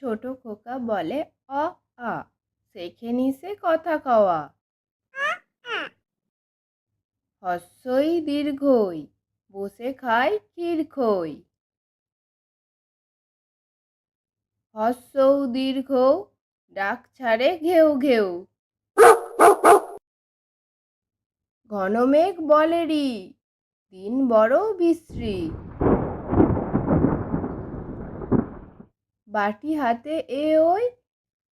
ছোট খোকা বলে, অ, আ, শেখে নিছে কথা কওয়া। হস্যই দীর্ঘই, বসে খায় ক্ষীর খই। হস্যৌ দীর্ঘ, ডাক ছাড়ে ঘেউ ঘেউ। ঘনমেঘ বলেরি দিন বড় বিশ্রী। বাটি হাতে এ ওই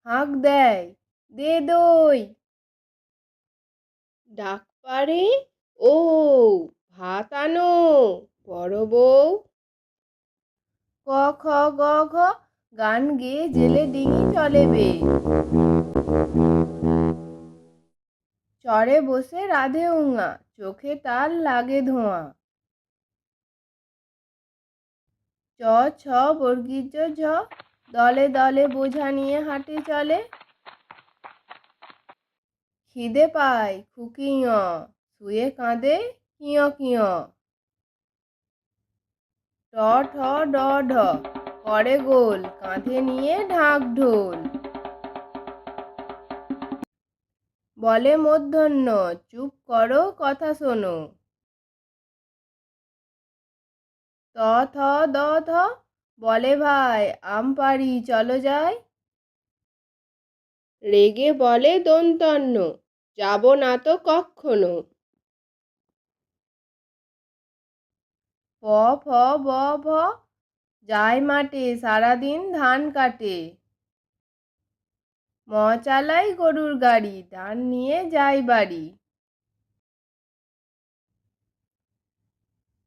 হাঁক দেয়, দে দই। ডাক পারে ও, ভাত আনো, বড় বউ। ক, খ, গ, ঘ, গান গেয়ে জেলে ডিঙি চলে বে। চরে বসে রাধে উঙা, চোখে তার লাগে ধোঁয়া। চ, ছ বর্গীজ ঝ দলে দলে বোঝা নিয়ে হাঁটে চলে। খিদে পায়, খুকিয়, শুয়ে কাঁদে, কিয় কিয়। ট ঠ, ড করে গোল, কাঁধে নিয়ে ঢাক ঢোল। বলে মধ্যাহ্ন, চুপ করো, কথা শোনো। ত, থ, দ, থ বলে, ভাই, আম পারি চলো যাই। রেগে বলে দন্তন্য যাব না তো কক্ষনো। প ফ ব ভ, যায় মাঠে, সারাদিন ধান কাটে। ম চালাই গরুর গাড়ি, ধান নিয়ে যায় বাড়ি।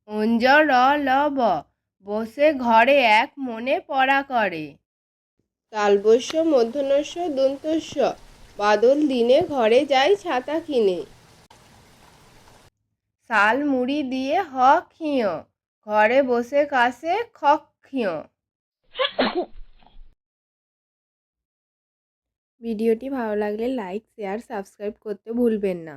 অঞ্জ, র, ল, ব বসে ঘরে এক মনে পড়া করে। তালবস্য মধ্যনস্য দন্তস্য বাদল দিনে ঘরে যাই ছাতা কিনে। শাল মুড়ি দিয়ে হ খিয় ঘরে বসে কাশে খক খিয়। ভিডিওটি ভালো লাগলে লাইক শেয়ার সাবস্ক্রাইব করতে ভুলবেন না।